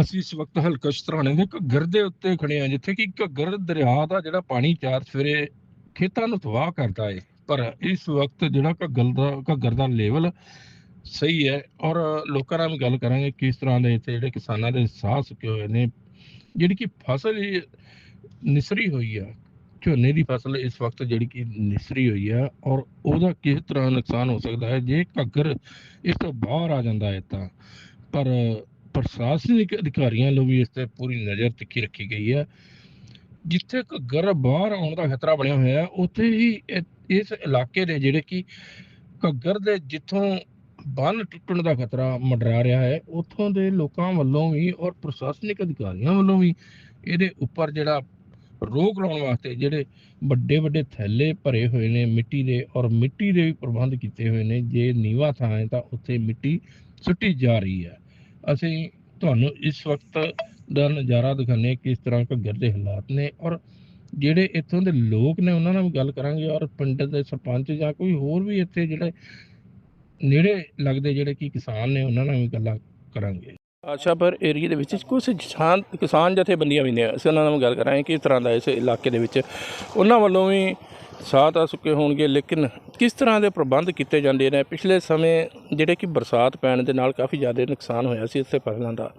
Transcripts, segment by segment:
ਅਸੀਂ ਇਸ ਵਕਤ ਹਲਕਾ ਸ਼ਤਰਾਣੇ ਦੇ ਘੱਗਰ ਦੇ ਉੱਤੇ ਖੜੇ ਆ ਜਿੱਥੇ ਕਿ ਘੱਗਰ ਦਰਿਆ ਦਾ ਜਿਹੜਾ ਪਾਣੀ ਚਾਰ ਸਵੇਰੇ ਖੇਤਾਂ ਨੂੰ ਤਬਾਹ ਕਰਦਾ ਏ। ਪਰ ਇਸ ਵਕਤ ਜਿਹੜਾ ਘੱਗਰ ਦਾ ਘੱਗਰ ਦਾ ਲੈਵਲ ਸਹੀ ਹੈ ਔਰ ਲੋਕਾਂ ਨਾਲ ਵੀ ਗੱਲ ਕਰਾਂਗੇ ਕਿਸ ਤਰ੍ਹਾਂ ਦੇ ਇੱਥੇ ਜਿਹੜੇ ਕਿਸਾਨਾਂ ਦੇ ਸਾਹ ਸੁੱਕੇ ਹੋਏ ਨੇ, ਜਿਹੜੀ ਕਿ ਫਸਲ ਨਿਸਰੀ ਹੋਈ ਆ। ਝੋਨੇ ਦੀ ਫਸਲ ਇਸ ਵਕਤ ਜਿਹੜੀ ਕਿ ਨਿਸਰੀ ਹੋਈ ਆ ਔਰ ਉਹਦਾ ਕਿਸ ਤਰ੍ਹਾਂ ਨੁਕਸਾਨ ਹੋ ਸਕਦਾ ਹੈ? ਜੇ ਘੱਗਰ ਇਸ ਤੋਂ ਬਾਹਰ ਆ ਜਾਂਦਾ ਹੈ ਤਾਂ। ਪਰ ਪ੍ਰਸ਼ਾਸਨਿਕ ਅਧਿਕਾਰੀਆਂ ਵੱਲੋਂ ਵੀ ਇਸ ਤੇ ਪੂਰੀ ਨਜ਼ਰ ਤਿੱਖੀ ਰੱਖੀ ਗਈ ਹੈ। ਜਿੱਥੇ ਘੱਗਰ ਬਾਹਰ ਆਉਣ ਦਾ ਖਤਰਾ ਬਣਿਆ ਹੋਇਆ ਉੱਥੇ ਹੀ ਇਸ ਇਲਾਕੇ ਦੇ ਜਿਹੜੇ ਕਿ ਘੱਗਰ ਦੇ ਜਿੱਥੋਂ ਬੰਨ ਟੁੱਟਣ ਦਾ ਖਤਰਾ ਮੰਡਰਾ ਰਿਹਾ ਹੈ, ਉੱਥੋਂ ਦੇ ਲੋਕਾਂ ਵੱਲੋਂ ਵੀ ਔਰ ਪ੍ਰਸ਼ਾਸਨਿਕ ਅਧਿਕਾਰੀਆਂ ਵੱਲੋਂ ਵੀ ਇਹਦੇ ਉੱਪਰ ਜਿਹੜਾ ਰੋਕ ਲਾਉਣ ਵਾਸਤੇ ਜਿਹੜੇ ਵੱਡੇ ਵੱਡੇ ਥੈਲੇ ਭਰੇ ਹੋਏ ਨੇ, ਮਿੱਟੀ ਦੇ ਔਰ ਮਿੱਟੀ ਦੇ ਵੀ ਪ੍ਰਬੰਧ ਕੀਤੇ ਹੋਏ ਨੇ, ਜੇ ਨੀਵਾ ਥਾਂ ਹੈ ਤਾਂ ਉੱਥੇ ਮਿੱਟੀ ਸੁੱਟੀ ਜਾ ਰਹੀ ਹੈ। ਅਸੀਂ ਤੁਹਾਨੂੰ ਇਸ ਵਕਤ ਦਾ ਨਜ਼ਾਰਾ ਦਿਖਾਉਂਦੇ ਕਿਸ ਤਰ੍ਹਾਂ ਘੱਗਰ ਦੇ ਹਾਲਾਤ ਨੇ ਔਰ ਜਿਹੜੇ ਇੱਥੋਂ ਦੇ ਲੋਕ ਨੇ ਉਹਨਾਂ ਨਾਲ ਵੀ ਗੱਲ ਕਰਾਂਗੇ ਔਰ ਪਿੰਡ ਦੇ ਸਰਪੰਚ ਜਾਂ ਕੋਈ ਹੋਰ ਵੀ ਇੱਥੇ ਜਿਹੜੇ ਨੇੜੇ ਲੱਗਦੇ ਜਿਹੜੇ ਕਿ ਕਿਸਾਨ ਨੇ ਉਹਨਾਂ ਨਾਲ ਵੀ ਗੱਲਾਂ ਕਰਾਂਗੇ। ਆਸ਼ਾ ਪਰ ਏਰੀਆ ਦੇ ਵਿੱਚ ਕੁਝ ਕਿਸਾਨ ਕਿਸਾਨ ਜਥੇਬੰਦੀਆਂ ਵੀ ਨੇ, ਅਸੀਂ ਉਹਨਾਂ ਨਾਲ ਗੱਲ ਕਰਾਂਗੇ ਕਿਸ ਤਰ੍ਹਾਂ ਦਾ ਇਸ ਇਲਾਕੇ ਦੇ ਵਿੱਚ। ਉਹਨਾਂ ਵੱਲੋਂ ਵੀ ਸਾਹ ਤਾਂ ਚੁੱਕੇ ਹੋਣਗੇ ਲੇਕਿਨ ਕਿਸ ਤਰ੍ਹਾਂ ਦੇ ਪ੍ਰਬੰਧ ਕੀਤੇ ਜਾਂਦੇ ਨੇ? ਪਿਛਲੇ ਸਮੇਂ ਜਿਹੜੇ ਕਿ ਬਰਸਾਤ ਪੈਣ ਦੇ ਨਾਲ ਕਾਫੀ ਜ਼ਿਆਦਾ ਨੁਕਸਾਨ ਹੋਇਆ ਸੀ ਇੱਥੇ ਫਸਲਾਂ ਦਾ।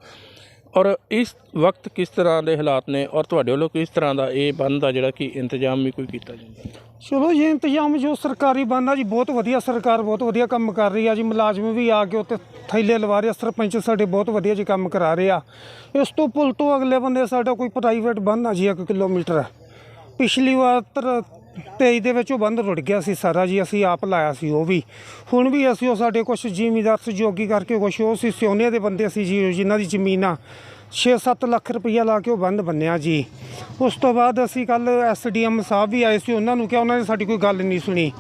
ਔਰ ਇਸ ਵਕਤ ਕਿਸ ਤਰ੍ਹਾਂ ਦੇ ਹਾਲਾਤ ਨੇ? ਔਰ ਤੁਹਾਡੇ ਵੱਲੋਂ ਕਿਸ ਤਰ੍ਹਾਂ ਦਾ ਇਹ ਬੰਦ ਦਾ ਜਿਹੜਾ ਕਿ ਇੰਤਜ਼ਾਮ ਵੀ ਕੋਈ ਕੀਤਾ ਜਾਂਦਾ ਚਲੋ ਜੀ ਇੰਤਜ਼ਾਮ ਜੋ ਸਰਕਾਰੀ ਬੰਦਾ ਜੀ ਬਹੁਤ ਵਧੀਆ ਸਰਕਾਰ ਬਹੁਤ ਵਧੀਆ ਕੰਮ ਕਰ ਰਹੀ ਆ ਜੀ। ਮੁਲਾਜ਼ਮ ਵੀ ਆ ਕੇ ਉੱਤੇ ਥੈਲੇ ਲਵਾ ਰਹੇ ਆ, ਸਰਪੰਚ ਸਾਡੇ ਬਹੁਤ ਵਧੀਆ ਜੀ ਕੰਮ ਕਰਾ ਰਹੇ ਆ। ਇਸ ਤੋਂ ਪੁਲ ਤੋਂ ਅਗਲੇ ਬੰਦੇ ਸਾਡਾ ਕੋਈ ਪ੍ਰਾਈਵੇਟ ਬੰਦ ਆ ਜੀ 1 ਕਿਲੋਮੀਟਰ। ਪਿਛਲੀ ਵਾਰ ਤਰ 23 ਦੇ ਵਿੱਚ ਉਹ ਬੰਦ ਰੁੜ ਗਿਆ ਸੀ ਸਾਰਾ ਜੀ ਅਸੀਂ ਆਪ ਲਾਇਆ ਸੀ ਉਹ ਵੀ। ਹੁਣ ਵੀ ਅਸੀਂ ਉਹ ਸਾਡੇ ਕੁਝ ਜ਼ਿਮੀਦਾਰ ਸਹਿਯੋਗੀ ਕਰਕੇ ਕੁਝ ਉਹ ਸੀ ਸਿਉਨੇ ਦੇ ਬੰਦੇ ਸੀ ਜੀ ਜਿਨ੍ਹਾਂ ਦੀ ਜ਼ਮੀਨ ਆ 6-7 ਲੱਖ ਰੁਪਈਆ ਲਾ ਕੇ ਉਹ ਬੰਦ ਬੰਨਿਆ ਜੀ। ਉਸ ਤੋਂ ਬਾਅਦ ਅਸੀਂ ਕੱਲ ਐਸਡੀਐਮ ਸਾਹਿਬ ਵੀ ਆਏ ਸੀ ਉਹਨਾਂ ਨੂੰ ਕਿਹਾ ਉਹਨਾਂ ਨੇ ਸਾਡੀ ਕੋਈ ਗੱਲ ਨਹੀਂ ਸੁਣੀ।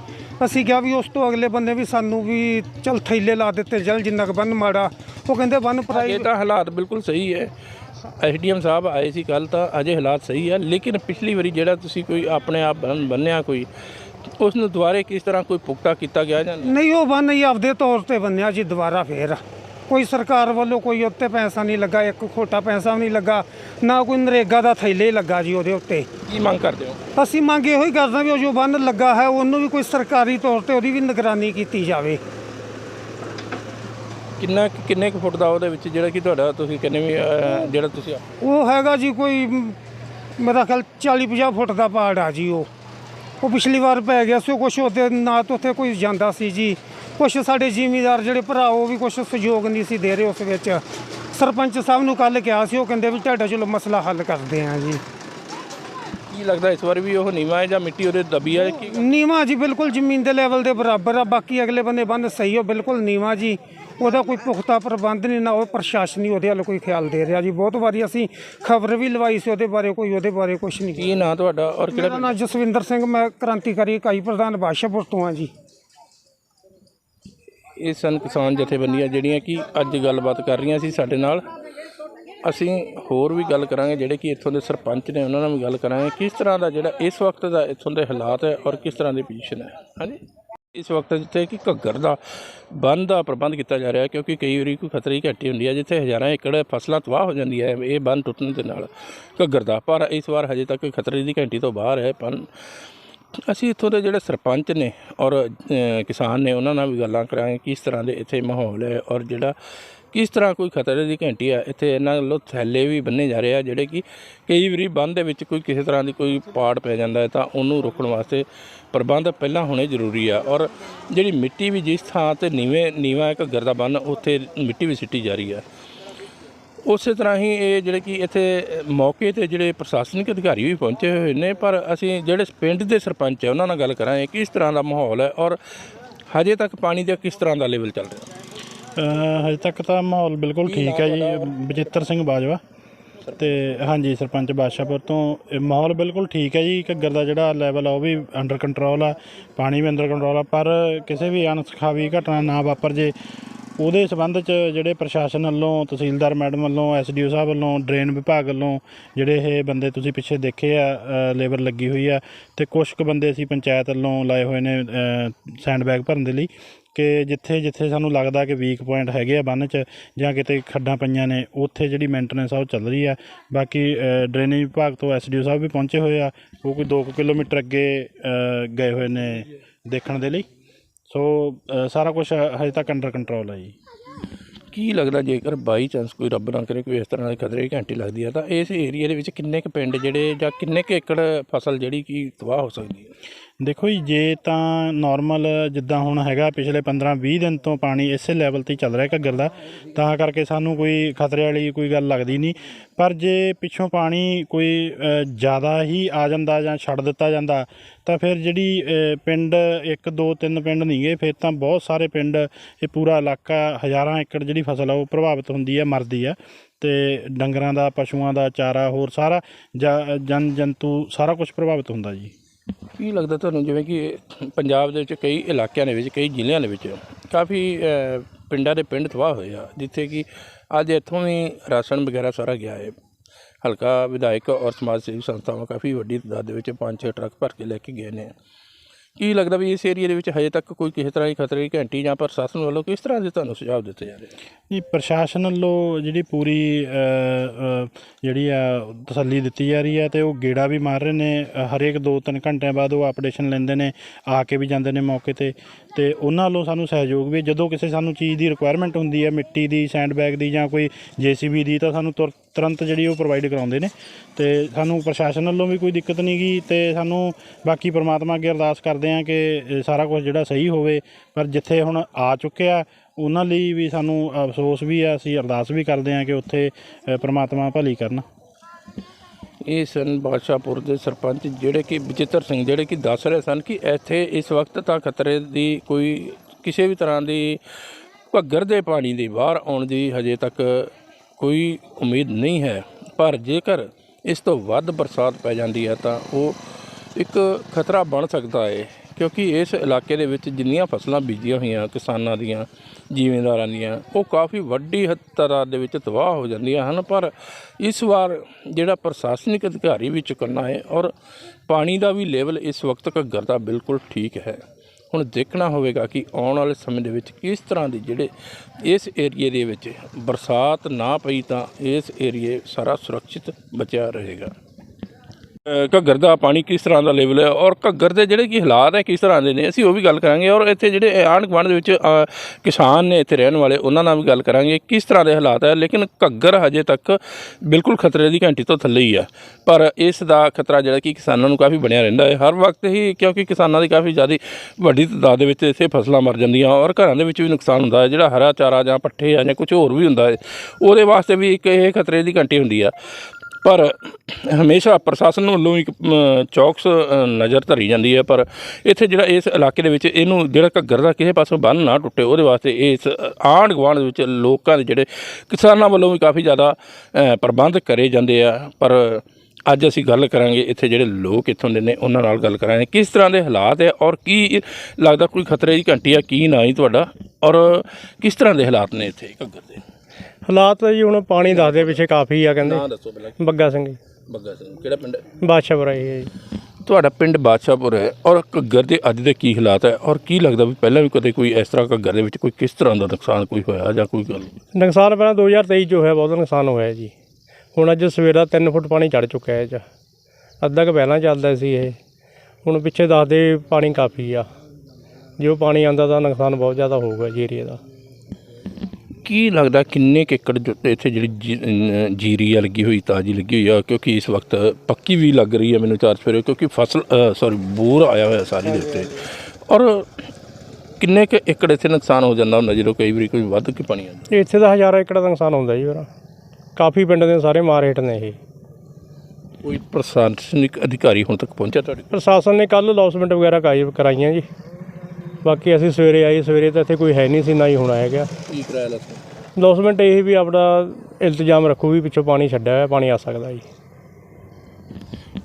ਅਸੀਂ ਕਿਹਾ ਵੀ ਉਸ ਤੋਂ ਅਗਲੇ ਬੰਦੇ ਵੀ ਸਾਨੂੰ ਵੀ ਚਲ ਥੈਲੇ ਲਾ ਦਿੱਤੇ ਜਲ ਜਿੰਨਾ ਕੁ ਬੰਨ ਮਾੜਾ। ਉਹ ਕਹਿੰਦੇ ਬੰਨ ਇਹ ਪ੍ਰਾਈ ਤਾਂ ਹਾਲਾਤ ਬਿਲਕੁਲ ਸਹੀ ਹੈ। ਐਸਡੀਐਮ ਸਾਹਿਬ ਆਏ ਸੀ ਕੱਲ ਤਾਂ ਅਜੇ ਹਾਲਾਤ ਸਹੀ ਹੈ ਲੇਕਿਨ ਪਿਛਲੀ ਵਾਰੀ ਜਿਹੜਾ ਤੁਸੀਂ ਕੋਈ ਆਪਣੇ ਆਪ ਬੰਨ- ਬੰਨਿਆ ਕੋਈ ਉਸ ਨੂੰ ਦੁਬਾਰੇ ਕਿਸ ਤਰ੍ਹਾਂ ਕੋਈ ਪੁਖਤਾ ਕੀਤਾ ਗਿਆ ਜਾਂ ਨਹੀਂ? ਨਹੀਂ ਉਹ ਬੰਨ ਹੀ ਆਪਦੇ ਤੌਰ ਤੇ ਬੰਨਿਆ ਜੀ ਦੁਬਾਰਾ ਫੇਰ। ਕੋਈ ਸਰਕਾਰ ਵੱਲੋਂ ਕੋਈ ਉੱਤੇ ਪੈਸਾ ਨਹੀਂ ਲੱਗਾ ਇੱਕ ਖੋਟਾ ਪੈਸਾ ਵੀ ਨਹੀਂ ਲੱਗਾ ਨਾ ਕੋਈ ਨਰੇਗਾ ਦਾ ਥੈਲੇ ਲੱਗਾ ਜੀ ਉਹਦੇ ਉੱਤੇ। ਕੀ ਮੰਗ ਕਰਦੇ ਹੋ? ਅਸੀਂ ਮੰਗ ਇਹੋ ਹੀ ਕਰਦੇ ਹਾਂ ਵੀ ਉਹ ਜੋ ਬੰਨ ਲੱਗਾ ਹੈ ਉਹਨੂੰ ਵੀ ਕੋਈ ਸਰਕਾਰੀ ਤੌਰ ਤੇ ਉਹਦੀ ਵੀ ਨਿਗਰਾਨੀ ਕੀਤੀ ਜਾਵੇ। ਕਿੰਨਾ ਕੁ- ਕਿੰਨੇ ਕੁ ਫੁੱਟ ਦਾ ਉਹਦੇ ਵਿੱਚ ਜਿਹੜਾ ਕਿ ਤੁਹਾਡਾ ਤੁਸੀਂ ਕਹਿੰਦੇ ਵੀ ਅਹ, ਜਿਹੜਾ ਤੁਸੀਂ ਉਹ ਹੈਗਾ ਜੀ ਕੋਈ ਮ, ਮੇਰਾ ਖਿਆਲ 40 50 ਫੁੱਟ ਦਾ ਪਹਾੜ ਆ ਜੀ ਉਹ। ਉਹ ਪਿਛਲੀ ਵਾਰ ਪੈ ਗਿਆ ਸੀ ਉਹ ਕੁਛ ਉਹਦੇ ਨਾ ਤਾਂ ਉੱਥੇ ਕੋਈ ਜਾਂਦਾ ਸੀ ਜੀ। ਕੁਛ ਸਾਡੇ ਜ਼ਿਮੀਦਾਰ ਜਿਹੜੇ ਭਰਾ ਉਹ ਵੀ ਕੁਛ ਸਹਿਯੋਗ ਨਹੀਂ ਸੀ ਦੇ ਰਹੇ ਉਸ ਵਿੱਚ। ਸਰਪੰਚ ਸਾਹਿਬ ਨੂੰ ਕੱਲ ਕਿਹਾ ਸੀ ਉਹ ਕਹਿੰਦੇ ਵੀ ਤੁਹਾਡਾ ਚਲੋ ਮਸਲਾ ਹੱਲ ਕਰਦੇ ਆ ਜੀ। ਕੀ ਲੱਗਦਾ ਇਸ ਵਾਰ ਵੀ ਉਹ ਨੀਵਾ ਹੈ ਜਾਂ ਮਿੱਟੀ ਉਹਦੇ ਦਬੀ ਹੈ ਕਿ? ਨੀਵਾ ਜੀ ਬਿਲਕੁਲ ਜ਼ਮੀਨ ਦੇ ਲੈਵਲ ਦੇ ਬਰਾਬਰ ਆ। ਬਾਕੀ ਅਗਲੇ ਬੰਦੇ ਬੰਦ ਸਹੀ ਹੋ ਬਿਲਕੁਲ ਨੀਵਾ ਜੀ। ਉਹਦਾ ਕੋਈ ਪੁਖਤਾ ਪ੍ਰਬੰਧ ਨਹੀਂ ਨਾ ਉਹ ਪ੍ਰਸ਼ਾਸਨ ਉਹਦੇ ਵੱਲ ਕੋਈ ਖਿਆਲ ਦੇ ਰਿਹਾ ਜੀ। ਬਹੁਤ ਵਾਰੀ ਅਸੀਂ ਖਬਰ ਵੀ ਲਵਾਈ ਸੀ ਉਹਦੇ ਬਾਰੇ ਕੋਈ ਉਹਦੇ ਬਾਰੇ ਕੁਝ ਨਹੀਂ। ਕੀ ਨਾਂ ਤੁਹਾਡਾ ਔਰ ਕਿਹੜਾ ਮੇਰਾ ਨਾਮ ਜਸਵਿੰਦਰ ਸਿੰਘ ਮੈਂ ਕ੍ਰਾਂਤੀਕਾਰੀ ਇਕਾਈ ਪ੍ਰਧਾਨ ਬਾਦਸ਼ਾਹਪੁਰ ਤੋਂ ਹਾਂ ਜੀ। ਇਹ ਸਨ ਕਿਸਾਨ ਜਥੇਬੰਦੀਆਂ ਜਿਹੜੀਆਂ ਕਿ ਅੱਜ ਗੱਲਬਾਤ ਕਰ ਰਹੀਆਂ ਸੀ ਸਾਡੇ ਨਾਲ। ਅਸੀਂ ਹੋਰ ਵੀ ਗੱਲ ਕਰਾਂਗੇ, ਜਿਹੜੇ ਕਿ ਇੱਥੋਂ ਦੇ ਸਰਪੰਚ ਨੇ, ਉਹਨਾਂ ਨਾਲ ਵੀ ਗੱਲ ਕਰਾਂਗੇ, ਕਿਸ ਤਰ੍ਹਾਂ ਦਾ ਜਿਹੜਾ ਇਸ ਵਕਤ ਦਾ ਇੱਥੋਂ ਦੇ ਹਾਲਾਤ ਹੈ ਔਰ ਕਿਸ ਤਰ੍ਹਾਂ ਦੀ ਪੋਜੀਸ਼ਨ ਹੈ। ਹਾਂਜੀ। ਇਸ ਵਕਤ ਜਿੱਥੇ ਕਿ ਘੱਗਰ ਦਾ ਬੰਦ ਦਾ ਪ੍ਰਬੰਧ ਕੀਤਾ ਜਾ ਰਿਹਾ, ਕਿਉਂਕਿ ਕਈ ਵਾਰੀ ਕੋਈ ਖਤਰੇ ਦੀ ਘਾਟੀ ਹੁੰਦੀ ਹੈ, ਜਿੱਥੇ ਹਜ਼ਾਰਾਂ ਏਕੜ ਫਸਲਾਂ ਤਬਾਹ ਹੋ ਜਾਂਦੀ ਹੈ, ਇਹ ਬੰਦ ਟੁੱਟਣ ਦੇ ਨਾਲ ਘੱਗਰ ਦਾ। ਪਰ ਇਸ ਵਾਰ ਹਜੇ ਤੱਕ ਖਤਰੇ ਦੀ ਘੰਟੀ ਤੋਂ ਬਾਹਰ ਹੈ, ਪਰ ਅਸੀਂ ਇੱਥੋਂ ਦੇ ਜਿਹੜੇ ਸਰਪੰਚ ਨੇ ਔਰ ਕਿਸਾਨ ਨੇ, ਉਹਨਾਂ ਨਾਲ ਵੀ ਗੱਲਾਂ ਕਰਾਂਗੇ ਕਿਸ ਤਰ੍ਹਾਂ ਦੇ ਇੱਥੇ ਮਾਹੌਲ ਹੈ ਔਰ ਜਿਹੜਾ ਕਿਸ ਤਰ੍ਹਾਂ ਕੋਈ ਖਤਰੇ ਦੀ ਘੰਟੀ ਆ। ਇੱਥੇ ਇਹਨਾਂ ਵੱਲੋਂ ਥੈਲੇ ਵੀ ਬੰਨੇ ਜਾ ਰਹੇ ਆ, ਜਿਹੜੇ ਕਿ ਕਈ ਵਾਰੀ ਬੰਦ ਦੇ ਵਿੱਚ ਕੋਈ ਕਿਸੇ ਤਰ੍ਹਾਂ ਦੀ ਕੋਈ ਪਾੜ ਪੈ ਜਾਂਦਾ ਹੈ ਤਾਂ ਉਹਨੂੰ ਰੋਕਣ ਵਾਸਤੇ ਪ੍ਰਬੰਧ ਪਹਿਲਾਂ ਹੋਣੇ ਜ਼ਰੂਰੀ ਆ। ਔਰ ਜਿਹੜੀ ਮਿੱਟੀ ਵੀ ਜਿਸ ਥਾਂ ਤੇ ਨੀਵੇਂ, ਨੀਵਾਂ ਇੱਕ ਘੱਗਰ ਦਾ ਬੰਨ, ਉੱਥੇ ਮਿੱਟੀ ਵੀ ਸਿੱਟੀ ਜਾ ਰਹੀ ਆ। ਉਸੇ ਤਰ੍ਹਾਂ ਹੀ ਇਹ ਜਿਹੜੇ ਕਿ ਇੱਥੇ ਮੌਕੇ ਤੇ ਜਿਹੜੇ ਪ੍ਰਸ਼ਾਸਨਿਕ ਅਧਿਕਾਰੀ ਵੀ ਪਹੁੰਚੇ ਹੋਏ ਨੇ ਪਰ ਅਸੀਂ ਜਿਹੜੇ ਪਿੰਡ ਦੇ ਸਰਪੰਚ ਹੈ ਉਹਨਾਂ ਨਾਲ ਗੱਲ ਕਰਾਂਗੇ ਕਿਸ ਤਰ੍ਹਾਂ ਦਾ ਮਾਹੌਲ ਹੈ ਔਰ ਹਜੇ ਤੱਕ ਪਾਣੀ ਦਾ ਕਿਸ ਤਰ੍ਹਾਂ ਦਾ ਲੈਵਲ ਚੱਲ ਰਿਹਾ? ਹਜੇ ਤੱਕ ਤਾਂ ਮਾਹੌਲ ਬਿਲਕੁਲ ਠੀਕ ਹੈ ਜੀ ਬਚਿੱਤਰ ਸਿੰਘ ਬਾਜਵਾ। ਤੇ ਹਾਂਜੀ ਸਰਪੰਚ ਬਾਦਸ਼ਾਹਪੁਰ ਤੋਂ। ਇਹ ਮਾਹੌਲ ਬਿਲਕੁਲ ਠੀਕ ਹੈ ਜੀ ਘੱਗਰ ਦਾ ਜਿਹੜਾ ਲੈਵਲ ਆ ਉਹ ਵੀ ਅੰਡਰ ਕੰਟਰੋਲ ਆ ਪਾਣੀ ਵੀ ਅੰਡਰ ਕੰਟਰੋਲ ਆ ਪਰ ਕਿਸੇ ਵੀ ਅਣਸਖਾਵੀ ਘਟਨਾ ਨਾ ਵਾਪਰ ਜੇ ਉਹਦੇ ਸਬੰਧ ਚ ਜਿਹੜੇ ਪ੍ਰਸ਼ਾਸਨ ਵੱਲੋਂ, ਤਹਿਸੀਲਦਾਰ ਮੈਡਮ ਵੱਲੋਂ ਐਸਡੀਓ ਸਾਹਿਬ ਵੱਲੋਂ, ਡਰੇਨ ਵਿਭਾਗ ਵੱਲੋਂ ਜਿਹੜੇ ਇਹ ਬੰਦੇ ਤੁਸੀਂ ਪਿੱਛੇ ਦੇਖੇ ਆ ਲੇਬਰ ਲੱਗੀ ਹੋਈ ਆ ਤੇ ਕੁਝ ਕੁ ਬੰਦੇ ਅਸੀਂ ਪੰਚਾਇਤ ਵੱਲੋਂ ਲਾਏ ਹੋਏ ਨੇ ਸੈਂਡਬੈਗ ਭਰਨ ਦੇ ਲਈ ਕਿ ਜਿੱਥੇ ਜਿੱਥੇ ਸਾਨੂੰ ਲੱਗਦਾ ਕਿ ਵੀਕ ਪੁਆਇੰਟ ਹੈਗੇ ਆ ਬੰਨ 'ਚ ਜਾਂ ਕਿਤੇ ਖੱਡਾਂ ਪਈਆਂ ਨੇ, ਉੱਥੇ ਜਿਹੜੀ ਮੇਨਟੇਨੈਂਸ ਆ ਉਹ ਚੱਲ ਰਹੀ ਆ। ਬਾਕੀ ਡਰੇਨੇਜ ਵਿਭਾਗ ਤੋਂ ਐਸਡੀਓ ਸਾਹਿਬ ਵੀ ਪਹੁੰਚੇ ਹੋਏ ਆ, ਉਹ ਕੋਈ 2 ਕਿਲੋਮੀਟਰ ਅੱਗੇ ਗਏ ਹੋਏ ਨੇ ਦੇਖਣ ਦੇ ਲਈ। ਸੋ ਅ, ਸਾਰਾ ਕੁਝ ਹਜੇ ਤੱਕ ਅੰਡਰ ਕੰਟਰੋਲ ਹੈ ਜੀ। ਕੀ ਲੱਗਦਾ ਜੇਕਰ ਬਾਈ ਚਾਂਸ ਕੋਈ ਰੱਬ ਨਾ ਕਰੇ ਕੋਈ ਇਸ ਤਰ੍ਹਾਂ ਦੇ ਖਤਰੇ ਦੀ ਘੰਟੀ ਲੱਗਦੀ ਹੈ ਤਾਂ ਇਸ ਏਰੀਆ ਦੇ ਵਿੱਚ ਕਿੰਨੇ ਕੁ ਪਿੰਡ ਜਿਹੜੇ ਜਾਂ ਕਿੰਨੇ ਕੁ ਏਕੜ ਫਸਲ ਜਿਹੜੀ ਕਿ ਤਬਾਹ ਹੋ ਸਕਦੀ ਹੈ ਦੇਖੋ ਜੀ, ਜੇ ਤਾਂ ਨਾਰਮਲ ਜਿੱਦਾਂ ਹੁਣ ਹੈਗਾ ਪਿਛਲੇ 15-20 ਦਿਨ ਤੋਂ ਪਾਣੀ ਇਸੇ ਲੈਵਲ ਤੇ ਚੱਲ ਰਿਹਾ ਘੱਗਰ ਦਾ, ਤਾਂ ਕਰਕੇ ਸਾਨੂੰ ਕੋਈ ਖਤਰੇ ਵਾਲੀ ਕੋਈ ਗੱਲ ਲੱਗਦੀ ਨਹੀਂ। ਪਰ ਜੇ ਪਿੱਛੋਂ ਪਾਣੀ ਕੋਈ ਜ਼ਿਆਦਾ ਹੀ ਆ ਜਾਂਦਾ ਜਾਂ ਛੱਡ ਦਿੱਤਾ ਜਾਂਦਾ, ਤਾਂ ਫਿਰ ਜਿਹੜੀ ਪਿੰਡ 1 2 3 ਪਿੰਡ ਨਹੀਂਗੇ, ਫਿਰ ਤਾਂ ਬਹੁਤ ਸਾਰੇ ਪਿੰਡ ਇਹ ਪੂਰਾ ਇਲਾਕਾ ਹਜ਼ਾਰਾਂ ਏਕੜ ਜਿਹੜੀ ਫਸਲ ਆ ਉਹ ਪ੍ਰਭਾਵਿਤ ਹੁੰਦੀ ਹੈ ਮਰਦੀ ਆ। ਤੇ ਡੰਗਰਾਂ ਦਾ, ਪਸ਼ੂਆਂ ਦਾ, ਚਾਰਾ ਹੋਰ ਸਾਰਾ, ਜ- ਜਨ ਜੰਤੂ ਸਾਰਾ ਕੁਝ ਪ੍ਰਭਾਵਿਤ ਹੁੰਦਾ ਜੀ। ਕੀ ਲੱਗਦਾ ਤੁਹਾਨੂੰ ਜਿਵੇਂ ਕਿ ਪੰਜਾਬ ਦੇ ਵਿੱਚ ਕਈ ਇਲਾਕਿਆਂ ਦੇ ਵਿੱਚ, ਕਈ ਜ਼ਿਲ੍ਹਿਆਂ ਦੇ ਵਿੱਚ ਕਾਫੀ ਪਿੰਡਾਂ ਦੇ ਪਿੰਡ ਤਬਾਹ ਹੋਏ ਆ, ਜਿੱਥੇ ਕਿ ਅੱਜ ਇੱਥੋਂ ਵੀ ਰਾਸ਼ਨ ਵਗੈਰਾ ਸਾਰਾ ਗਿਆ ਹੈ। ਹਲਕਾ ਵਿਧਾਇਕ ਔਰ ਸਮਾਜ ਸੇਵੀ ਸੰਸਥਾਵਾਂ ਕਾਫੀ ਵੱਡੀ ਤਾਦਾਦ ਦੇ ਵਿੱਚ ਪੰਜ ਛੇ ਟਰੱਕ ਭਰ ਕੇ ਲੈ ਕੇ ਗਏ ਨੇ। ਕੀ ਲੱਗਦਾ ਵੀ ਇਸ ਏਰੀਆ ਦੇ ਵਿੱਚ ਹਜੇ ਤੱਕ ਕੋਈ ਕਿਸੇ ਤਰ੍ਹਾਂ ਦੀ ਖਤਰੇ ਦੀ ਘੰਟੀ ਜਾਂ ਪ੍ਰਸ਼ਾਸਨ ਵੱਲੋਂ ਕਿਸ ਤਰ੍ਹਾਂ ਦੇ ਤੁਹਾਨੂੰ ਸੁਝਾਅ ਦਿੱਤੇ ਜਾ ਰਹੇ ਆ? ਜੀ ਪ੍ਰਸ਼ਾਸਨ ਵੱਲੋਂ ਜਿਹੜੀ ਪੂਰੀ ਜਿਹੜੀ ਆ ਤਸੱਲੀ ਦਿੱਤੀ ਜਾ ਰਹੀ ਹੈ ਤੇ ਉਹ ਗੇੜਾ ਵੀ ਮਾਰ ਰਹੇ ਨੇ। ਹਰੇਕ 2-3 ਘੰਟਿਆਂ ਬਾਅਦ ਉਹ ਅਪਡੇਸ਼ਨ ਲੈਂਦੇ ਨੇ, ਆ ਕੇ ਵੀ ਜਾਂਦੇ ਨੇ ਮੌਕੇ ਤੇ। ਤੇ ਉਹਨਾਂ ਵੱਲੋਂ ਸਾਨੂੰ ਸਹਿਯੋਗ ਵੀ, ਜਦੋਂ ਕਿਸੇ ਸਾਨੂੰ ਚੀਜ਼ ਦੀ ਰਿਕੁਆਇਰਮੈਂਟ ਹੁੰਦੀ ਹੈ, ਮਿੱਟੀ ਦੀ ਸੈਂਡ ਬੈਗ ਦੀ ਜਾਂ ਕੋਈ ਜੀਸੀਬੀ ਦੀ, ਤਾਂ ਸਾਨੂੰ ਤੁਰ- ਤੁਰੰਤ ਜਿਹੜੀ ਉਹ ਪ੍ਰੋਵਾਈਡ ਕਰਾਉਂਦੇ ਨੇ। ਤੇ ਸਾਨੂੰ ਪ੍ਰਸ਼ਾਸਨ ਵੱਲੋਂ ਵੀ ਕੋਈ ਦਿੱਕਤ ਨਹੀਂ ਗਈ ਤੇ ਸਾਨੂੰ ਬਾਕੀ ਪਰਮਾਤਮਾ ਅੱਗੇ ਅਰਦਾਸ ਕਰਦੇ ਹਾਂ ਕਿ ਸਾਰਾ ਕੁਝ ਜਿਹੜਾ ਸਹੀ ਹੋਵੇ। ਪਰ ਜਿੱਥੇ ਹੁਣ ਆ ਚੁੱਕਿਆ ਉਹਨਾਂ ਲਈ ਵੀ ਸਾਨੂੰ ਅਫਸੋਸ ਵੀ ਆ ਅਸੀਂ ਅਰਦਾਸ ਵੀ ਕਰਦੇ ਹਾਂ ਕਿ ਉੱਥੇ ਅ, ਪ੍ਰਮਾਤਮਾ ਭਲੀ ਕਰਨ। ਇਹ ਸਨ ਬਾਦਸ਼ਾਹਪੁਰ ਦੇ ਸਰਪੰਚ ਜਿਹੜੇ ਕਿ ਬਚਿੱਤਰ ਸਿੰਘ ਜਿਹੜੇ ਕਿ ਦੱਸ ਰਹੇ ਸਨ ਕਿ ਇੱਥੇ ਇਸ ਵਕਤ ਤਾਂ ਖਤਰੇ ਦੀ ਕੋਈ ਕਿਸੇ ਵੀ ਤਰ੍ਹਾਂ ਦੀ ਘੱਗਰ ਦੇ ਪਾਣੀ ਦੀ ਬਾਹਰ ਆਉਣ ਦੀ ਹਜੇ ਤੱਕ ਕੋਈ ਉਮੀਦ ਨਹੀਂ ਹੈ। ਪਰ ਜੇਕਰ ਇਸ ਤੋਂ ਵੱਧ ਬਰਸਾਤ ਪੈ ਜਾਂਦੀ ਹੈ ਤਾਂ ਉਹ ਇੱਕ ਖਤਰਾ ਬਣ ਸਕਦਾ ਹੈ ਕਿਉਂਕਿ ਇਸ ਇਲਾਕੇ ਦੇ ਵਿੱਚ ਜਿੰਨੀਆਂ ਫਸਲਾਂ ਬੀਜੀਆਂ ਹੋਈਆਂ ਕਿਸਾਨਾਂ ਦੀਆਂ, ਜ਼ਿਮੀਂਦਾਰਾਂ ਦੀਆਂ, ਉਹ ਕਾਫੀ ਵੱਡੀ ਹੱਦ ਤਾਦਾਦ ਦੇ ਵਿੱਚ ਤਬਾਹ ਹੋ ਜਾਂਦੀਆਂ ਹਨ। ਪਰ ਇਸ ਵਾਰ ਜਿਹੜਾ ਪ੍ਰਸ਼ਾਸਨਿਕ ਅਧਿਕਾਰੀ ਵੀ ਚੁਕੰਨਾ ਹੈ ਔਰ ਪਾਣੀ ਦਾ ਵੀ ਲੈਵਲ ਇਸ ਵਕਤ ਘੱਗਰ ਦਾ ਬਿਲਕੁਲ ਠੀਕ ਹੈ। ਹੁਣ ਦੇਖਣਾ ਹੋਵੇਗਾ ਕਿ ਆਉਣ ਵਾਲੇ ਸਮੇਂ ਦੇ ਵਿੱਚ ਕਿਸ ਤਰ੍ਹਾਂ ਦੇ ਜਿਹੜੇ ਇਸ ਏਰੀਏ ਦੇ ਵਿੱਚ ਬਰਸਾਤ ਨਾ ਪਈ ਤਾਂ ਇਸ ਏਰੀਏ ਸਾਰਾ ਸੁਰੱਖਿਅਤ ਬਚਿਆ ਰਹੇਗਾ। ਘੱਗਰ ਦਾ ਪਾਣੀ ਕਿਸ ਤਰ੍ਹਾਂ ਦਾ ਲੈਵਲ ਹੈ ਔਰ ਘੱਗਰ ਦੇ ਜਿਹੜੇ ਕੀ ਹਾਲਾਤ ਹੈ ਕਿਸ ਤਰ੍ਹਾਂ ਦੇ ਨੇ, ਅਸੀਂ ਉਹ ਵੀ ਗੱਲ ਕਰਾਂਗੇ ਔਰ ਇੱਥੇ ਜਿਹੜੇ ਆਂਢ ਗੁਆਂਢ ਦੇ ਵਿੱਚ ਕਿਸਾਨ ਨੇ ਇੱਥੇ ਰਹਿਣ ਵਾਲੇ, ਉਹਨਾਂ ਨਾਲ ਵੀ ਗੱਲ ਕਰਾਂਗੇ ਕਿਸ ਤਰ੍ਹਾਂ ਦੇ ਹਾਲਾਤ ਹੈ, ਲੇਕਿਨ ਘੱਗਰ ਹਜੇ ਤੱਕ ਬਿਲਕੁਲ ਖਤਰੇ ਦੀ ਘੰਟੀ ਤੋਂ ਥੱਲੇ ਹੀ ਹੈ। ਪਰ ਇਸ ਦਾ ਖਤਰਾ ਜਿਹੜਾ ਕਿ ਕਿਸਾਨਾਂ ਨੂੰ ਕਾਫੀ ਬਣਿਆ ਰਹਿੰਦਾ ਹੈ। ਹਰ ਵਕਤ ਹੀ ਕਿਉਂਕਿ ਕਿਸਾਨਾਂ ਦੀ ਕਾਫੀ ਜ਼ਿਆਦਾ ਵੱਡੀ ਤਾਦਾਦ ਦੇ ਵਿੱਚ ਇੱਥੇ ਫਸਲਾਂ ਮਰ ਜਾਂਦੀਆਂ ਔਰ ਘਰਾਂ ਦੇ ਵਿੱਚ ਵੀ ਨੁਕਸਾਨ ਹੁੰਦਾ ਹੈ, ਜਿਹੜਾ ਹਰਾ ਚਾਰਾ ਜਾਂ ਪੱਠੇ ਆ ਜਾਂ ਕੁਝ ਹੋਰ ਵੀ ਹੁੰਦਾ ਹੈ, ਉਹਦੇ ਵਾਸਤੇ ਵੀ ਇੱਕ ਇਹ ਖਤਰੇ ਦੀ ਘੰਟੀ ਹੁੰਦੀ ਆ ਪਰ ਹਮੇਸ਼ਾ ਪ੍ਰਸ਼ਾਸਨ ਵੱਲੋਂ ਇੱਕ ਚੌਕਸ ਨਜ਼ਰ ਧਰੀ ਜਾਂਦੀ ਹੈ। ਪਰ ਇੱਥੇ ਜਿਹੜਾ ਇਸ ਇਲਾਕੇ ਦੇ ਵਿੱਚ ਇਹਨੂੰ ਜਿਹੜਾ ਘੱਗਰ ਦਾ ਕਿਸੇ ਪਾਸੋਂ ਬੰਨ ਨਾ ਟੁੱਟੇ, ਉਹਦੇ ਵਾਸਤੇ ਇਸ ਆਂਢ ਗੁਆਂਢ ਦੇ ਵਿੱਚ ਲੋਕਾਂ ਦੇ ਜਿਹੜੇ ਕਿਸਾਨਾਂ ਵੱਲੋਂ ਵੀ ਕਾਫੀ ਜ਼ਿਆਦਾ ਪ੍ਰਬੰਧ ਕਰੇ ਜਾਂਦੇ ਆ। ਪਰ ਅੱਜ ਅਸੀਂ ਗੱਲ ਕਰਾਂਗੇ ਇੱਥੇ ਜਿਹੜੇ ਲੋਕ ਇੱਥੋਂ ਦੇ ਨੇ, ਉਹਨਾਂ ਨਾਲ ਗੱਲ ਕਰਾਂਗੇ। ਕਿਸ ਤਰ੍ਹਾਂ ਦੇ ਹਾਲਾਤ ਹੈ ਔਰ ਕੀ ਲੱਗਦਾ ਕੋਈ ਖਤਰੇ ਦੀ ਘੰਟੀ ਆ ਕੀ ਨਾ ਹੀ ਤੁਹਾਡਾ? ਔਰ ਕਿਸ ਤਰ੍ਹਾਂ ਦੇ ਹਾਲਾਤ ਨੇ ਇੱਥੇ ਘੱਗਰ ਦੇ? ਹਾਲਾਤ ਤਾਂ ਜੀ ਹੁਣ ਪਾਣੀ ਦੱਸਦੇ ਪਿੱਛੇ ਕਾਫੀ ਆ ਕਹਿੰਦੇ। ਨਾਂ ਦੱਸੋ ਪਹਿਲਾਂ ਬੱਗਾ ਸਿੰਘ ਜੀ। ਬੱਗਾ ਸਿੰਘ ਕਿਹੜਾ ਪਿੰਡ? ਹੈ ਬਾਦਸ਼ਾਹਪੁਰ ਆਈ ਹੈ ਜੀ ਤੁਹਾਡਾ ਪਿੰਡ ਬਾਦਸ਼ਾਹਪੁਰ ਹੈ ਔਰ ਘੱਗਰ ਦੇ ਅੱਜ ਦੇ ਕੀ ਹਾਲਾਤ ਹੈ ਔਰ ਕੀ ਲੱਗਦਾ ਵੀ ਪਹਿਲਾਂ ਵੀ ਕਦੇ ਕੋਈ ਇਸ ਤਰ੍ਹਾਂ ਘੱਗਰ ਦੇ ਵਿੱਚ ਕੋਈ ਕਿਸ ਤਰ੍ਹਾਂ ਦਾ ਨੁਕਸਾਨ ਕੋਈ ਹੋਇਆ ਜਾਂ ਕੋਈ ਗੱਲ? ਨੁਕਸਾਨ ਪਹਿਲਾਂ 2023 ਚ ਹੋਇਆ ਬਹੁਤ ਨੁਕਸਾਨ ਹੋਇਆ ਜੀ। ਹੁਣ ਅੱਜ ਸਵੇਰਾ 3 ਫੁੱਟ ਪਾਣੀ ਚੜ ਚੁੱਕਿਆ ਹੈ 'ਚ ਅੱਧਾ ਕੁ ਪਹਿਲਾਂ ਚੱਲਦਾ ਸੀ ਇਹ। ਹੁਣ ਪਿੱਛੇ ਦੱਸਦੇ ਪਾਣੀ ਕਾਫੀ ਆ। ਜੇ ਉਹ ਪਾਣੀ ਆਂਦਾ ਤਾਂ ਨੁਕਸਾਨ ਬਹੁਤ ਜ਼ਿਆਦਾ ਹੋਊਗਾ ਜੀ ਏਰੀਏ ਦਾ। ਕੀ ਲੱਗਦਾ ਕਿੰਨੇ ਕੁ ਏਕੜ ਜੋ ਇੱਥੇ ਜਿਹੜੀ ਜੀ- ਅਮ ਜੀਰੀ ਆ ਲੱਗੀ ਹੋਈ ਤਾਜੀ ਲੱਗੀ ਹੋਈ ਆ? ਕਿਉਂਕਿ ਇਸ ਵਕਤ ਪੱਕੀ ਵੀ ਲੱਗ ਰਹੀ ਹੈ ਮੈਨੂੰ ਚਾਰ ਸਵੇਰੇ ਕਿਉਂਕਿ ਫਸਲ ਸੌਰੀ ਬੂਰ ਆਇਆ ਹੋਇਆ ਸਾਰੀ ਦੇ ਉੱਤੇ। ਔਰ ਕਿੰਨੇ ਕੁ ਏਕੜ ਇੱਥੇ ਨੁਕਸਾਨ ਹੋ ਜਾਂਦਾ ਹੁੰਦਾ ਜਦੋਂ ਕਈ ਵਾਰੀ ਕੋਈ ਵੱਧ ਕੇ ਪਾਣੀ ਆਉਂਦਾ ਇੱਥੇ ਤਾਂ ਹਜ਼ਾਰਾਂ ਏਕੜ ਦਾ ਨੁਕਸਾਨ ਹੁੰਦਾ ਜੀ ਫਿਰ। ਕਾਫੀ ਪਿੰਡ ਦੇ ਸਾਰੇ ਮਾਰ ਹੇਠ ਨੇ ਇਹ। ਕੋਈ ਪ੍ਰਸ਼ਾਸਨਿਕ ਅਧਿਕਾਰੀ ਹੁਣ ਤੱਕ ਪਹੁੰਚਿਆ ਤੁਹਾਡੇ ਕੋਲ? ਪ੍ਰਸ਼ਾਸਨ ਨੇ ਕੱਲ ਲੌਸਮੈਂਟ ਵਗੈਰਾ ਕਾਈ ਕਰਾਈਆਂ ਜੀ। ਬਾਕੀ ਅਸੀਂ ਸਵੇਰੇ ਆਏ ਸਵੇਰੇ ਤਾਂ ਇੱਥੇ ਕੋਈ ਹੈ ਨਹੀਂ ਸੀ ਨਾ ਹੀ ਹੋਣਾ ਹੈਗਾ ਕੀ ਕਰਾਇਆ ਲੱਗਾ ਲੌਸਮੈਂਟ ਇਹ ਵੀ ਆਪਣਾ ਇਲਤਜ਼ਾਮ ਰੱਖੋ ਵੀ ਪਿੱਛੋਂ ਪਾਣੀ ਛੱਡਿਆ ਹੋਇਆ ਪਾਣੀ ਆ ਸਕਦਾ ਜੀ।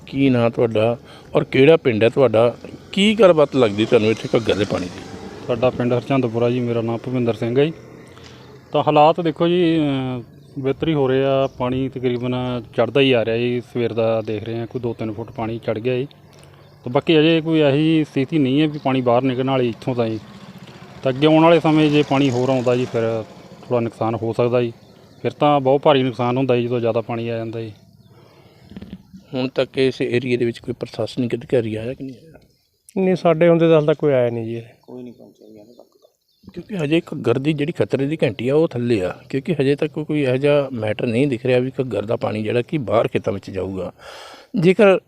ਕੀ ਨਾਂ ਤੁਹਾਡਾ ਔਰ ਕਿਹੜਾ ਪਿੰਡ ਹੈ ਤੁਹਾਡਾ? ਕੀ ਗੱਲਬਾਤ ਲੱਗਦੀ ਤੁਹਾਨੂੰ ਇੱਥੇ ਘੱਗਰ ਦੇ ਪਾਣੀ ਦੀ? ਸਾਡਾ ਪਿੰਡ ਹਰਚੰਦਪੁਰਾ ਜੀ ਮੇਰਾ ਨਾਮ ਭੁਪਿੰਦਰ ਸਿੰਘ ਹੈ ਜੀ। ਤਾਂ ਹਾਲਾਤ ਦੇਖੋ ਜੀ ਅਮ, ਬਿਹਤਰ ਹੀ ਹੋ ਰਹੇ ਆ ਪਾਣੀ ਤਕਰੀਬਨ ਚੜਦਾ ਹੀ ਆ ਰਿਹਾ ਜੀ। ਸਵੇਰ ਦਾ ਦੇਖ ਰਹੇ ਹਾਂ ਕੋਈ 2-3 ਫੁੱਟ ਪਾਣੀ ਚੜ ਗਿਆ ਜੀ। ਤਾਂ ਬਾਕੀ ਅਜੇ ਕੋਈ ਇਹੋ ਜਿਹੀ ਸਥਿਤੀ ਨਹੀਂ ਹੈ ਵੀ ਪਾਣੀ ਬਾਹਰ ਨਿਕਲਣ ਵਾਲੀ ਇੱਥੋਂ ਤਾਂ ਜੀ ਤਾਂ ਅੱਗੇ ਆਉਣ ਵਾਲੇ ਸਮੇਂ ਜੇ ਪਾਣੀ ਹੋਰ ਆਉਂਦਾ ਜੀ ਫਿਰ ਥੋੜਾ ਨੁਕਸਾਨ ਹੋ ਸਕਦਾ ਜੀ। ਫਿਰ ਤਾਂ ਬਹੁਤ ਭਾਰੀ ਨੁਕਸਾਨ ਹੁੰਦਾ ਜੀ ਜਦੋਂ ਜ਼ਿਆਦਾ ਪਾਣੀ ਆ ਜਾਂਦਾ ਜੀ। ਹੁਣ ਤੱਕ ਇਸ ਏਰੀਏ ਦੇ ਵਿੱਚ ਕੋਈ ਪ੍ਰਸ਼ਾਸਨਿਕ ਅਧਿਕਾਰੀ ਆਇਆ ਕਿ ਨਹੀਂ ਆਇਆ? ਨਹੀਂ ਸਾਡੇ ਹੁੰਦੇ ਤਾਂ ਹਾਲੇ ਤੱਕ ਕੋਈ ਆਇਆ ਨਹੀਂ ਜੀ। ਕਿਉਂਕਿ ਹਜੇ ਘੱਗਰ ਦੀ ਜਿਹੜੀ ਖਤਰੇ ਦੀ ਘੰਟੀ ਆ ਉਹ ਥੱਲੇ ਆ। ਕਿਉਂਕਿ ਹਜੇ ਤੱਕ ਕੋਈ ਇਹੋ ਜਿਹਾ ਮੈਟਰ ਨਹੀਂ ਦਿਖ ਰਿਹਾ ਵੀ ਘੱਗਰ ਦਾ ਪਾਣੀ ਜਿਹੜਾ ਕਿ ਬਾਹਰ ਖੇਤਾਂ ਵਿੱਚ ਜਾਊਗਾ। ਜੇਕਰ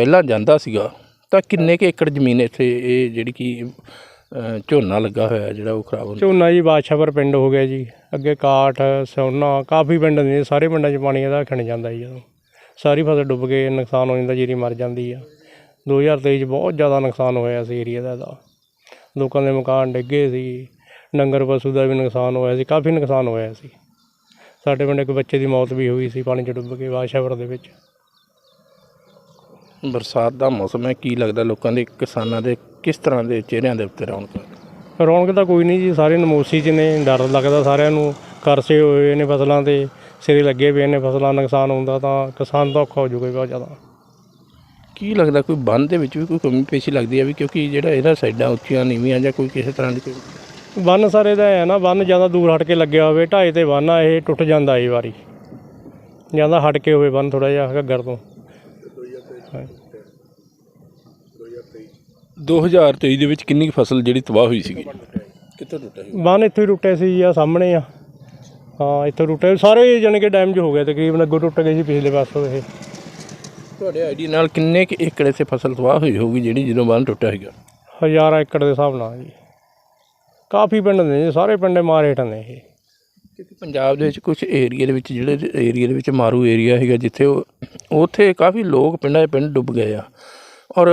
ਪਹਿਲਾਂ ਜਾਂਦਾ ਸੀਗਾ ਤਾਂ ਕਿੰਨੇ ਕੁ ਏਕੜ ਜ਼ਮੀਨ ਇੱਥੇ ਇਹ ਜਿਹੜੀ ਕਿ ਅ, ਝੋਨਾ ਲੱਗਾ ਹੋਇਆ ਜਿਹੜਾ ਉਹ ਖਰਾਬ ਹੁੰਦਾ? ਝੋਨਾ ਜੀ ਬਾਦਸ਼ਾਹਪੁਰ ਪਿੰਡ ਹੋ ਗਿਆ ਜੀ ਅੱਗੇ ਕਾਠ ਸੋਨਾ ਕਾਫੀ ਪਿੰਡ ਨੇ ਸਾਰੇ ਪਿੰਡਾਂ 'ਚ ਪਾਣੀ ਇਹਦਾ ਖਿਣ ਜਾਂਦਾ ਜੀ ਜਦੋਂ। ਸਾਰੀ ਫਸਲ ਡੁੱਬ ਕੇ ਨੁਕਸਾਨ ਹੋ ਜਾਂਦਾ ਜੀਰੀ ਮਰ ਜਾਂਦੀ ਆ। 2023 ਚ ਬਹੁਤ ਜ਼ਿਆਦਾ ਨੁਕਸਾਨ ਹੋਇਆ ਸੀ ਏਰੀਆ ਦਾ ਇਹਦਾ। ਲੋਕਾਂ ਦੇ ਮਕਾਨ ਡਿੱਗੇ ਸੀ ਡੰਗਰ ਪਸ਼ੂ ਦਾ ਵੀ ਨੁਕਸਾਨ ਹੋਇਆ ਸੀ ਕਾਫੀ ਨੁਕਸਾਨ ਹੋਇਆ ਸੀ। ਸਾਡੇ ਪਿੰਡ ਇੱਕ ਬੱਚੇ ਦੀ ਮੌਤ ਵੀ ਹੋਈ ਸੀ ਪਾਣੀ 'ਚ ਡੁੱਬ ਕੇ ਬਾਦਸ਼ਾਹਪੁਰ ਦੇ ਵਿੱਚ। ਬਰਸਾਤ ਦਾ ਮੌਸਮ ਹੈ ਕੀ ਲੱਗਦਾ ਲੋਕਾਂ ਦੇ ਕਿਸਾਨਾਂ ਦੇ ਕਿਸ ਤਰ੍ਹਾਂ ਦੇ ਚਿਹਰਿਆਂ ਦੇ ਉੱਤੇ ਰੌਣਕ ਰੌਣਕ ਤਾਂ ਕੋਈ ਨਹੀਂ ਜੀ ਸਾਰੇ ਨਮੋਸੀ 'ਚ ਨੇ ਡਰ ਲੱਗਦਾ ਸਾਰਿਆਂ ਨੂੰ ਕਰਸੇ ਹੋਏ ਨੇ ਫਸਲਾਂ ਤੇ ਸਿਰੇ ਲੱਗੇ ਪਏ ਨੇ ਫਸਲਾਂ ਨੁਕਸਾਨ ਹੁੰਦਾ ਤਾਂ ਕਿਸਾਨ ਦਾ ਔਖਾ ਹੋ ਜਾਊਗਾ ਜੀ ਬਹੁਤ ਜ਼ਿਆਦਾ। ਕੀ ਲੱਗਦਾ ਕੋਈ ਬੰਨ ਦੇ ਵਿੱਚ ਵੀ ਕੋਈ ਕਮੀ ਪੇਸ਼ੀ ਲੱਗਦੀ ਹੈ ਵੀ ਕਿਉਂਕਿ ਜਿਹੜਾ ਇਹਦਾ ਸਾਈਡਾਂ ਉੱਚੀਆਂ ਨੀਵੀਆਂ ਜਾਂ ਕੋਈ ਕਿਸੇ ਤਰ੍ਹਾਂ ਦੀ ਕੋਈ ਬੰਨ ਸਾਰੇ ਦਾ ਹੈ ਨਾ ਬੰਨ ਜ਼ਿਆਦਾ ਦੂਰ ਹਟ ਕੇ ਲੱਗਿਆ ਹੋਵੇ ਢਾਈ ਤੇ ਬੰਨ ਆ ਇਹ ਟੁੱਟ ਜਾਂਦਾ ਇਹ ਵਾਰੀ। ਜ਼ਿਆਦਾ ਹਟ ਕੇ ਹੋਵੇ ਬੰਨ ਥੋੜਾ ਜਿਹਾ ਘੱਗਰ ਤੋਂ। 2023 ਦੇ ਵਿੱਚ ਕਿੰਨੀ ਕੁ ਫਸਲ ਜਿਹੜੀ ਤਬਾਹ ਹੋਈ ਸੀਗੀ? ਕਿੱਥੋਂ ਟੁੱਟਾ ਸੀ? ਬੰਨ ਇੱਥੇ ਹੀ ਟੁੱਟੇ ਸੀ ਜੀ ਆ ਸਾਹਮਣੇ ਆ। ਹਾਂ ਇੱਥੇ ਟੁੱਟੇ। ਸਾਰੇ ਜਾਣੀ ਕਿ ਡੈਮੇਜ ਹੋ ਗਏ ਤਕਰੀਬਨ ਅੱਗੋਂ ਟੁੱਟ ਗਏ ਸੀ ਪਿਛਲੇ ਪਾਸੋਂ ਇਹ। ਤੁਹਾਡੇ ਆਈਡੀ ਨਾਲ ਕਿੰਨੇ ਕੁ ਏਕੜ ਇੱਥੇ ਫਸਲ ਤਬਾਹ ਹੋਈ ਹੋਊਗੀ ਜਿਹੜੀ ਜਦੋਂ ਬੰਨ ਟੁੱਟਿਆ ਸੀਗਾ? ਹਜ਼ਾਰਾਂ ਏਕੜ ਦੇ ਹਿਸਾਬ ਨਾਲ ਜੀ। ਕਾਫੀ ਪਿੰਡ ਨੇ ਜੀ ਸਾਰੇ ਪਿੰਡ ਮਾਰ ਹੇਠ ਨੇ ਇਹ। ਕਿਉਂਕਿ ਪੰਜਾਬ ਦੇ ਵਿੱਚ ਕੁਝ ਏਰੀਆ ਦੇ ਵਿੱਚ ਜਿਹੜੇ ਏਰੀਆ ਦੇ ਵਿੱਚ ਮਾਰੂ ਏਰੀਆ ਹੈਗਾ ਜਿੱਥੇ ਉਹ ਉੱਥੇ ਕਾਫੀ ਲੋਕ ਪਿੰਡਾਂ ਦੇ ਪਿੰਡ ਡੁੱਬ ਗਏ ਆ। ਔਰ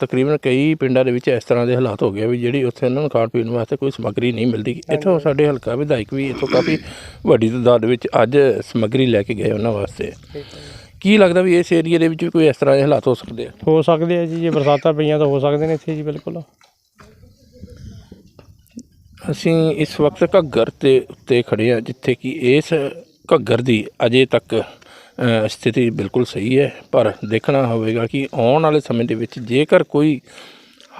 ਤਕਰੀਬਨ ਕਈ ਪਿੰਡਾਂ ਦੇ ਵਿੱਚ ਇਸ ਤਰ੍ਹਾਂ ਦੇ ਹਾਲਾਤ ਹੋ ਗਏ ਵੀ ਜਿਹੜੀ ਉੱਥੇ ਉਹਨਾਂ ਨੂੰ ਖਾਣ ਪੀਣ ਵਾਸਤੇ ਕੋਈ ਸਮੱਗਰੀ ਨਹੀਂ ਮਿਲਦੀ। ਇੱਥੋਂ ਸਾਡੇ ਹਲਕਾ ਵਿਧਾਇਕ ਵੀ ਇੱਥੋਂ ਕਾਫੀ ਵੱਡੀ ਤਾਦਾਦ ਵਿੱਚ ਅੱਜ ਸਮੱਗਰੀ ਲੈ ਕੇ ਗਏ ਉਹਨਾਂ ਵਾਸਤੇ। ਕੀ ਲੱਗਦਾ ਵੀ ਇਸ ਏਰੀਆ ਦੇ ਵਿੱਚ ਵੀ ਕੋਈ ਇਸ ਤਰ੍ਹਾਂ ਦੇ ਹਾਲਾਤ ਹੋ ਸਕਦੇ ਆ? ਹੋ ਸਕਦੇ ਆ ਜੀ ਜੇ ਬਰਸਾਤਾਂ ਪਈਆਂ ਤਾਂ ਹੋ ਸਕਦੇ ਨੇ ਇੱਥੇ ਜੀ ਬਿਲਕੁਲ। ਅਸੀਂ ਇਸ ਵਕਤ ਘੱਗਰ ਤੇ ਉੱਤੇ ਖੜੇ ਆ ਜਿੱਥੇ ਕਿ ਇਸ ਘੱਗਰ ਦੀ ਅਜੇ ਤੱਕ ਸਥਿਤੀ ਬਿਲਕੁਲ ਸਹੀ ਹੈ। ਪਰ ਦੇਖਣਾ ਹੋਵੇਗਾ ਕਿ ਆਉਣ ਵਾਲੇ ਸਮੇਂ ਦੇ ਵਿੱਚ ਜੇਕਰ ਕੋਈ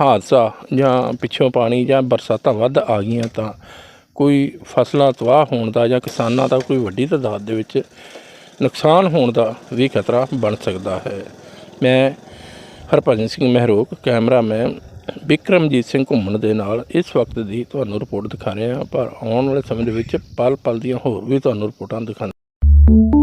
ਹਾਦਸਾ ਜਾਂ ਪਿੱਛੋਂ ਪਾਣੀ ਜਾਂ ਬਰਸਾਤਾਂ ਵੱਧ ਆ ਗਈਆਂ ਤਾਂ ਕੋਈ ਫਸਲਾਂ ਤਬਾਹ ਹੋਣ ਦਾ ਜਾਂ ਕਿਸਾਨਾਂ ਦਾ ਕੋਈ ਵੱਡੀ ਤਾਦਾਦ ਦੇ ਵਿੱਚ ਨੁਕਸਾਨ ਹੋਣ ਦਾ ਵੀ ਖਤਰਾ ਬਣ ਸਕਦਾ ਹੈ। ਮੈਂ ਹਰਭਜਨ ਸਿੰਘ ਮਹਿਰੋਕ, ਕੈਮਰਾਮੈਨ ਬਿਕਰਮਜੀਤ ਸਿੰਘ ਘੁੰਮਣ ਦੇ ਨਾਲ ਇਸ ਵਕਤ ਦੀ ਤੁਹਾਨੂੰ ਰਿਪੋਰਟ ਦਿਖਾ ਰਹੇ ਹਾਂ, ਪਰ ਆਉਣ ਵਾਲੇ ਸਮੇਂ ਦੇ ਵਿੱਚ ਪਲ ਪਲ ਦੀਆਂ ਹੋਰ ਵੀ ਤੁਹਾਨੂੰ ਰਿਪੋਰਟਾਂ ਦਿਖਾਉਂਦੇ